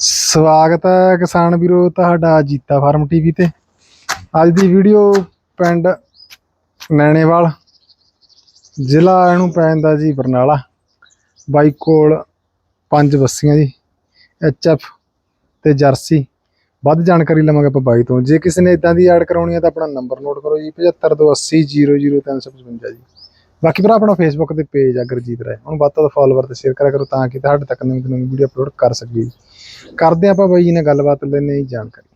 ਸਵਾਗਤ ਹੈ ਕਿਸਾਨ ਵੀਰੋ, ਤੁਹਾਡਾ ਜੀਤਾ ਫਾਰਮ ਟੀਵੀ ਤੇ। ਅੱਜ ਦੀ ਵੀਡੀਓ ਪਿੰਡ ਨੈਣੇਵਾਲ, ਜ਼ਿਲ੍ਹਾ ਇਹਨੂੰ ਪੈਂਦਾ ਜੀ ਬਰਨਾਲਾ। ਬਾਈ ਕੋਲ ਪੰਜ ਬੱਸੀਆਂ ਜੀ ਐਚਐਫ ਤੇ ਜਰਸੀ। ਵੱਧ ਜਾਣਕਾਰੀ ਲਵਾਂਗੇ ਆਪਾਂ ਬਾਈ ਤੋਂ। ਜੇ ਕਿਸੇ ਨੇ ਇਦਾਂ ਦੀ ਐਡ ਕਰਾਉਣੀ ਹੈ ਤਾਂ ਆਪਣਾ ਨੰਬਰ ਨੋਟ ਕਰੋ ਜੀ 7528000355 ਜੀ। ਬਾਕੀ ਭਰਾ ਆਪਣਾ ਫੇਸਬੁੱਕ ਤੇ ਪੇਜ ਆ ਗੁਰਜੀਤ ਰਾਏ। ਉਹਨੂੰ ਵੱਧ ਤੋਂ ਵੱਧ ਫਾਲੋਵਰ ਤੇ ਸ਼ੇਅਰ ਕਰਿਆ ਕਰੋ ਤਾਂ ਕਿ ਤੁਹਾਡੇ ਤੱਕ ਨਵੀਂ ਤੋਂ ਨਵੀਂ ਵੀਡੀਓ ਅਪਲੋਡ ਕਰ ਸਕੀਏ। ਜੀ ਕਰਦੇ ਆਪਾਂ ਬਾਈ ਜੀ ਨਾਲ ਗੱਲਬਾਤ ਲੈਣੇ ਜੀ ਜਾਣਕਾਰੀ।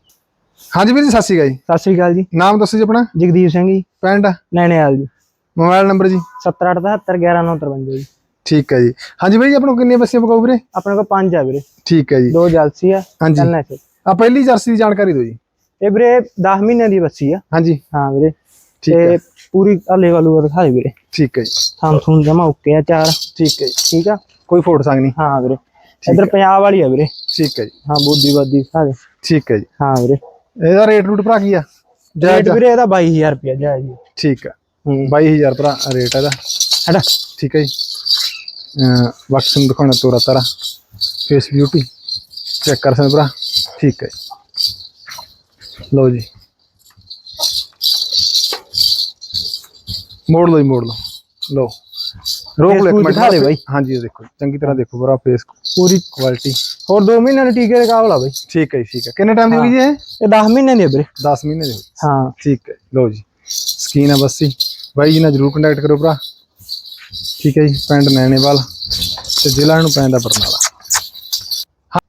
ਹਾਂਜੀ ਵੀਰ ਜੀ ਸਤਿ ਸ਼੍ਰੀ ਅਕਾਲ ਜੀ। ਸਤਿ ਸ਼੍ਰੀ ਅਕਾਲ ਜੀ। ਨਾਮ ਦੱਸੋ ਜੀ ਆਪਣਾ? ਜਗਦੀਪ ਸਿੰਘ ਜੀ। ਪਿੰਡ? ਨੈਣੇਵਾਲ ਜੀ। ਮੋਬਾਈਲ ਨੰਬਰ ਜੀ? 78771193 ਜੀ। ਠੀਕ ਹੈ ਜੀ। ਹਾਂਜੀ ਬਾਈ ਜੀ ਆਪਾਂ ਨੂੰ ਕਿੰਨੀਆਂ ਬੱਸੀਆਂ ਪਕਾਉ ਵੀਰੇ? ਆਪਣੇ ਕੋਲ ਪੰਜ ਆ ਵੀਰੇ। ਠੀਕ ਹੈ ਜੀ। ਦੋ ਜਲਸੀ ਆ ਹਾਂਜੀ। ਆ ਪਹਿਲੀ ਜਰਸੀ ਦੀ ਜਾਣਕਾਰੀ ਦਿਓ ਜੀ। ਇਹ ਵੀਰੇ 10 ਮਹੀਨਿਆਂ ਦੀ ਬੱਸੀ ਆ। ਹਾਂਜੀ। ਹਾਂ ਵੀਰੇ। ਤੇ ਪੂਰੀ ਹਲੇ ਵਾਲੂ ਦਿਖਾ ਦੇ ਵੀਰੇ। ਠੀਕ ਹੈ ਜੀ। ਥਾਂ ਥੂੰ ਜਮਾ ਓਕੇ ਆ ਚਾਰ। ਠੀਕ ਹੈ ਠੀਕ ਆ? ਕੋਈ ਫੋਟ ਸੰਗ ਨਹੀਂ। ਹਾਂ ਵੀਰੇ। ਇਧਰ ਪੰਜਾਬ ਵਾਲੀ ਆ ਵੀਰੇ। ਠੀਕ ਹੈ ਜੀ। ਹਾਂ ਬੋਦੀ ਬਾਦੀ ਦੇ। ਠੀਕ ਹੈ ਜੀ। ਹਾਂ ਵੀਰੇ। ਇਹਦਾ ਰੇਟ ਰੂਟ ਭਰਾ ਕੀ ਆ? ਰੇਟ ਵੀਰੇ ਇਹਦਾ 22000 ਰੁਪਇਆ ਜਾਇਜ਼ ਜੀ ਠੀਕ ਆ ਹੂੰ। 22000 ਭਰਾ ਰੇਟ ਇਹਦਾ। ਹਟਾ ਠੀਕ ਹੈ ਜੀ। ਤੁਹਾਨੂੰ ਦਿਖਾਉਣਾ ਤੋਰਾ ਤਾਰਾ। ਫੇਸ ਬਿਊਟੀ ਚੈੱਕ ਕਰ ਸਕਦੇ ਭਰਾ। ਠੀਕ ਹੈ। ਲਓ ਜੀ। ਮੋੜ ਲਓ ਜੀ ਮੋੜ ਲਓ। ਲਓ। ਰੋਕ ਲਓ ਇੱਕ ਮਿੰਟ। ਦਿਖਾ ਦੇ ਬਾਈ। ਹਾਂਜੀ ਇਹ ਦੇਖੋ। ਚੰਗੀ ਤਰ੍ਹਾਂ ਦੇਖੋ ਭਰਾ ਫੇਸ ਪੂਰੀ ਕੁਆਲਿਟੀ ਹੋਰ 2 ਮਹੀਨਿਆਂ ਦੇ ਟੀਕੇ ਦੇ ਕਾਬਲ ਆ ਬਾਈ। ਠੀਕ ਹੈ ਜੀ ਠੀਕ ਹੈ। ਕਿੰਨੇ ਟਾਈਮ ਦੀ ਹੋਈ ਜੀ ਇਹ? ਇਹ 10 ਮਹੀਨਿਆਂ ਦੀ ਆ ਵੀਰੇ। 10 ਮਹੀਨੇ ਦੀ। ਹੋਈ ਹਾਂ। ਠੀਕ ਹੈ। ਲਓ ਜੀ। ਸਕੀਨ ਆ ਬੱਸੀ ਬਾਈ ਜੀ ਨਾਲ ਜਰੂਰ ਕੰਟੈਕਟ ਕਰੋ ਭਰਾ। ਠੀਕ ਹੈ ਜੀ ਪਿੰਡ ਨੈਣੇਵਾਲ ਤੇ ਜ਼ਿਲ੍ਹਾ ਨੂੰ ਪੈਂਦਾ ਬਰਨਾਲਾ।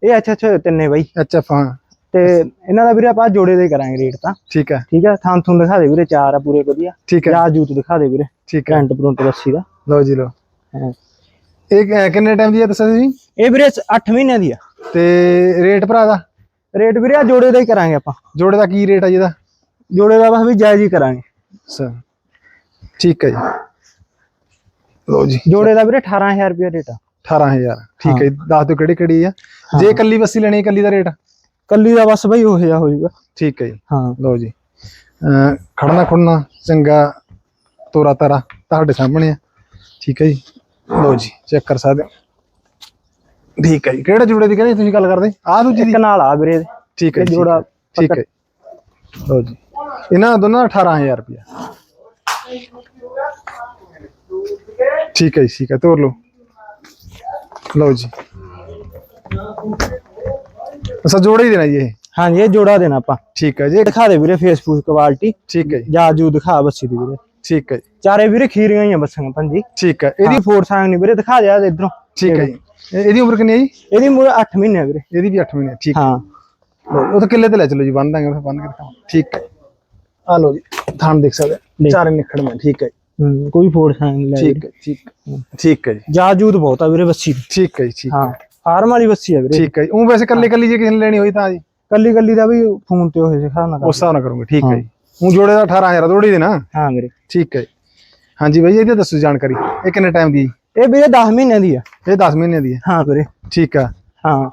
ਇਹ ਅੱਛਾ ਅੱਛਾ ਤਿੰਨੇ ਬਾਈ। ਐਚ ਐਫ ਹਾਂ ਤੇ ਇਹਨਾਂ ਦਾ ਵੀਰੇ ਆਪਾਂ ਜੋੜੇ ਦੇ ਹੀ ਕਰਾਂਗੇ ਰੇਟ ਤਾਂ। ਠੀਕ ਹੈ। ਠੀਕ ਆ ਥਾਂ ਥੂੰ ਦਿਖਾ ਦੇ ਵੀਰੇ ਚਾਰ ਆ ਪੂਰੇ ਵਧੀਆ। ਠੀਕ ਹੈ। ਜਾ ਜੂਤ ਦਿਖਾ ਦੇ ਵੀਰੇ ਠੀਕ ਹੈ। ਕਰੰਟ ਪ੍ਰੁੰਟ ਬੱਸੀ ਦਾ। ਲਓ ਜੀ ਲਓ। ਹਾਂ। ਇਹ ਕਿੰਨੇ ਟਾਈਮ ਦੀ ਹੈ ਦੱਸਿਆ ਜੀ ਇਹ ਵੀਰੇ 8 ਮਹੀਨਿਆਂ ਦੀ ਆ। ਤੇ ਰੇਟ ਭਰਾ ਦਾ? ਰੇਟ ਵੀਰੇ ਆ ਜੋੜੇ ਦਾ ਹੀ ਕਰਾਂਗੇ ਆਪਾਂ। ਜੋੜੇ ਦਾ ਕੀ ਰੇਟ ਆ ਜੀ ਇਹਦਾ? ਜੋੜੇ ਦਾ ਬਸ ਵੀ ਜਾਇਜ਼ ਹੀ ਕਰਾਂਗੇ। ਅੱਛਾ। ਠੀਕ ਹੈ ਜੀ। ਲਓ ਜੀ। ਜੋੜੇ ਦਾ ਵੀਰੇ 18000 ਰੁਪਏ ਰੇਟ ਆ। 18000 ਠੀਕ ਹੈ। ਦੱਸ ਦਿਓ ਕਿਹੜੀ ਕਿਹੜੀ ਆ ਜੇ ਇਕੱਲੀ ਬੱਸੀ ਲੈਣੀ ਹੈ ਇਕੱਲੀ ਦਾ ਰੇਟ? ਕੱਲੀ ਦਾ ਬਸ ਬਈ ਉਹ ਜਿਹਾ ਹੋ ਜਾਊਗਾ ਠੀਕ ਹੈ ਜੀ। ਹਾਂ। ਲਓ ਜੀ। ਅਹ ਖੜਨਾ ਖੁੜਨਾ ਚੰਗਾ ਤੋਰਾ ਤਾਰਾ ਤੁਹਾਡੇ ਸਾਹਮਣੇ ਆ। ਠੀਕ ਹੈ ਜੀ। ਲਓ ਜੀ ਚੈੱਕ ਕਰ ਸਕਦੇ ਹੋ। ਠੀਕ ਹੈ ਜੀ। ਕਿਹੜੇ ਜੋੜੇ ਦੀ ਕਹਿੰਦੇ ਤੁਸੀਂ ਗੱਲ ਕਰਦੇ? ਆ ਦੂਜੀ ਦੀ? ਇੱਕ ਨਾਲ ਆ ਵੀਰੇ। ਇਹਦੇ। ਠੀਕ ਹੈ ਇਹ ਜੀ, ਜੋੜਾ ਠੀਕ ਹੈ। ਲਓ ਜੀ। ਇਹਨਾਂ ਦੋਨਾਂ ਦਾ 18000 ਰੁਪਇਆ। ਠੀਕ ਹੈ ਜੀ ਠੀਕ ਹੈ। ਤੋਰ ਲਓ। ਲਓ ਜੀ। ਅਸਾਂ ਜੋੜੇ ਹੀ ਦੇਣਾ ਜੀ ਇਹ? ਹਾਂਜੀ ਇਹ ਜੋੜਾ ਦੇਣਾ ਆਪਾਂ। ਠੀਕ ਹੈ ਜੀ। ਦਿਖਾ ਦੇ ਵੀਰੇ ਫੇਸਬੁੱਕ ਕੁਆਲਿਟੀ ਠੀਕ ਹੈ ਜੀ। ਜਾ ਜੂ ਦਿਖਾ ਬੱਸੀ ਦੀ ਵੀਰੇ। ਠੀਕ ਹੈ ਜੀ। ਚਾਰੇ ਵੀਰੇ ਖੀਰੀਆਂ ਹੀ ਆ ਬੱਸਾਂ ਪੰਜੀ। ਠੀਕ ਹੈ। ਇਹਦੀ ਫੋਰ ਸਾਂਗ ਨਹੀਂ ਵੀਰੇ ਦਿਖਾ ਦਿਆ ਇਧਰੋਂ। ਠੀਕ ਹੈ ਜੀ। ਇਹ- ਇਹਦੀ ਉਮਰ ਕਿੰਨੀ ਹੈ ਜੀ? ਇਹਦੀ ਮੁੜ 8 ਮਹੀਨੇ ਆ ਵੀਰੇ। ਇਹਦੀ ਵੀ 8 ਮਹੀਨੇ ਠੀਕ ਹਾਂ। ਉਹ ਤਾਂ ਕਿੱਲੇ ਤੇ ਲੈ ਚਲੋ ਜੀ ਬੰਨ ਦਾਂਗੇ ਉਹ ਬੰਨ ਕੇ ਦਿਖਾਵਾਂ। ਠੀਕ ਹੈ। ਆ ਲਓ ਜੀ ਥਾਣ ਦੇਖ ਸਕਦੇ ਹੋ। ਚਾਰੇ ਨਿਖੜ ਮੈਂ ਠੀਕ ਹੈ ਹੂੰ, ਕੋਈ ਫੋਰ ਸਾਂਗ ਨਹੀਂ ਲੈ ਠੀਕ ਹੈ ਠੀਕ ਹੈ। ਠੀਕ ਹੈ ਜੀ। ਜਾ ਜੂਤ ਬਹੁਤ ਆ ਵੀਰੇ ਬੱਸੀ ਠੀਕ ਹੈ ਜੀ ਠੀਕ ਹਾਂ। ਫਾਰਮ ਵਾਲੀ ਬੱਸੀ ਆ ਵੀਰੇ। ਠੀਕ ਹੈ ਜੀ। ਉਹ ਵੈਸੇ ਕੱਲੀ ਕੱਲੀ ਜੇ ਕਿਸੇ ਨੇ ਲੈਣੀ ਹੋਈ ਤਾਂ ਜੀ। ਕੱਲੀ ਕੱਲੀ ਦਾ ਵੀ ਫੋਨ ਤੇ ਹੋਏ ਸਿਖਾ ਨਾ ਉਸ ਹਿਸਾਬ ਨਾਲ ਕਰੂੰਗੇ ਠੀਕ ਹੈ ਜੀ। ਉਹ ਜੋੜੇ ਦਾ 18000 ਥੋੜੀ ਦੇਣਾ। ਹਾਂ ਵੀਰੇ। ਠੀਕ ਹੈ ਹਾਂਜੀ ਬਾਈ ਇਹਦੀ ਦੱਸੋ ਜਾਣਕਾਰੀ। ਇਹ ਕਿੰਨੇ ਟਾਈਮ ਦੀ ਹੈ? ਇਹ ਵੀਰੇ 10 ਮਹੀਨਿਆਂ ਦੀ ਆ? ਇਹ 10 ਮਹੀਨੇ ਦੀ ਹੈ? ਹਾਂ ਵੀਰੇ। ਠੀਕ ਆ ਹਾਂ।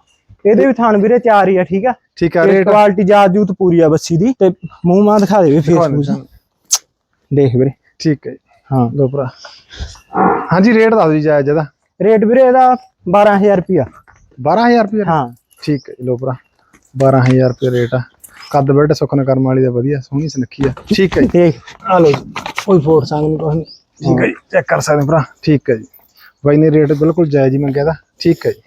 ਇਹਦੇ ਵੀ ਥਾਣ ਵੀਰੇ ਚਾਰ ਹੀ ਆ ਠੀਕ ਆ। ਠੀਕ ਆ ਰੇਟ? ਕੁਆਲਿਟੀ ਜਾ ਜੂਤ ਪੂਰੀ ਆ ਬੱਸੀ ਦੀ। ਤੇ ਮੂੰਹ ਮਾਂ ਦਿਖਾ ਦੇਵੇ ਫੇਸਬੁੱਕ ਦੇਖ ਵੀਰੇ। ਠੀਕ ਹੈ ਹਾਂ। ਲੋ ਭਰਾ। ਹਾਂਜੀ ਰੇਟ ਦੱਸ ਜੀ ਜਾਇਜ਼ ਇਹਦਾ। ਰੇਟ ਵੀਰੇ ਇਹਦਾ 12000 ਰੁਪਿਆ 12000 ਰੁਪਏ ਹਾਂ। ਠੀਕ ਹੈ ਜੀ ਲੋ ਭਰਾ 12000 ਰੁਪਏ ਰੇਟ ਆ। ਕੱਦ ਬੈਠ ਸੁਖਨ ਕਰਮ ਵਾਲੀ ਦਾ ਵਧੀਆ ਸੋਹਣੀ ਸੁਨੱਖੀ ਆ। ਠੀਕ ਹੈ ਜੀ। ਆ ਲੋ ਜੀ ਕੋਈ ਫੋਟ ਸੰਗ ਨਹੀਂ ਨਹੀਂ। ਠੀਕ ਹੈ ਜੀ ਚੈੱਕ ਕਰ ਸਕਦੇ ਭਰਾ। ਠੀਕ ਹੈ ਜੀ। ਬਾਈ ਨੇ ਰੇਟ ਬਿਲਕੁਲ ਜਾਇਜ਼ ਹੀ ਮੰਗਿਆ ਦਾ। ਠੀਕ ਹੈ ਜੀ।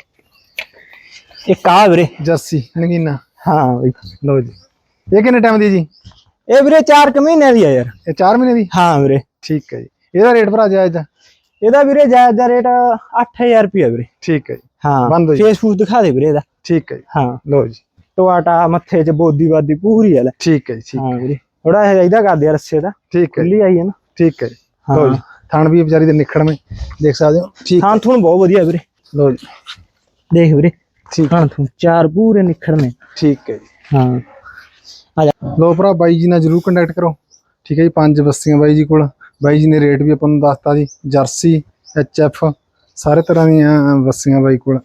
ਇੱਕ ਆ ਵੀਰੇ। ਜੱਸੀ ਨਗੀਨਾ। ਹਾਂ ਬਈ। ਲੋ ਜੀ। ਇਹ ਕਿੰਨੇ ਟਾਈਮ ਦੀ ਜੀ? ਇਹ ਵੀਰੇ 4 ਕੁ ਮਹੀਨਿਆਂ ਦੀ ਆ ਯਾਰ। ਇਹ 4 ਮਹੀਨੇ ਦੀ? ਹਾਂ ਵੀਰੇ। ਠੀਕ ਹੈ ਜੀ। ਇਹਦਾ ਰੇਟ ਭਰਾ ਜਾਇਜ਼ ਆ? ਇਹਦਾ ਵੀਰੇ ਜਾਇਜ਼ ਦਾ ਰੇਟ 8000 ਰੁਪਿਆ ਵੀਰੇ। ਠੀਕ ਹੈ ਜੀ। ਬੰਦ ਹੋ ਜੀ। ਦਿਖਾ ਦੇ ਵੀਰੇ ਇਹਦਾ। ਠੀਕ ਹੈ ਜੀ। ਹਾਂ। ਲੋ ਜੀ। ਟੋਆਟਾ ਮੱਥੇ 'ਚ ਬੋਦੀ ਬਾਦੀ ਪੂਰੀ ਆ ਲੈ। ਠੀਕ ਹੈ ਜੀ ਠੀਕ ਹਾਂ ਵੀਰੇ। ਥੋੜਾ ਇਹ ਇਹਦਾ ਕਰਦੇ ਆ ਰੱਸੇ ਦਾ। ਠੀਕ ਹੈ ਜੀ। ਖੁੱਲੀ ਆਈ ਹੈ ਨਾ। ਠੀਕ ਹੈ ਜੀ। ਹਾਂ। ਲੋ ਜੀ। ਥਣ ਵੀ ਵਿਚਾਰੀ ਦੇ ਨਿਖੜਵੇਂ ਦੇਖ ਸਕਦੇ ਹੋ। ਠੀਕ ਥਾਂ ਥੂਣ ਬਹੁਤ ਵਧੀਆ ਵੀਰੇ। ਲੋ ਜੀ। ਦੇਖ ਵੀਰੇ। ਠੀਕ। ਥਾਂ ਥੂਣ ਚਾਰ ਪੂਰੇ ਨਿਖੜਨੇ ਠੀਕ ਹੈ ਜੀ। ਹਾਂ। ਆ ਜਾ। ਲੋ ਭਰਾ ਬਾਈ ਜੀ ਨਾਲ ਜਰੂਰ ਕੰਟੈਕਟ ਕਰੋ। ਠੀਕ ਹੈ ਜੀ। ਪੰਜ ਬੱਸੀਆਂ ਬਾਈ ਜੀ ਕੋਲ। ਬਾਈ ਜੀ ਨੇ ਰੇਟ ਵੀ ਆਪਾਂ ਨੂੰ ਦੱਸਤਾ ਜੀ। ਜਰਸੀ ਐਫ ਸਾਰੇ ਤਰ੍ਹਾਂ ਦੀਆਂ ਬੱਸੀਆਂ ਬਾਈ ਕੋਲ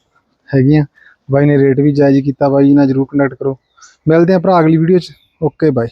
ਹੈਗੀਆਂ। ਬਾਈ ਨੇ ਰੇਟ ਵੀ ਜਾਇਜ਼ ਕੀਤਾ, ਬਾਈ ਜੀ ਨਾਲ ਜਰੂਰ ਕੰਟੈਕਟ ਕਰੋ। ਮਿਲਦੇ ਆ ਭਰਾ ਅਗਲੀ ਵੀਡੀਓ 'ਚ। ਓਕੇ ਬਾਈ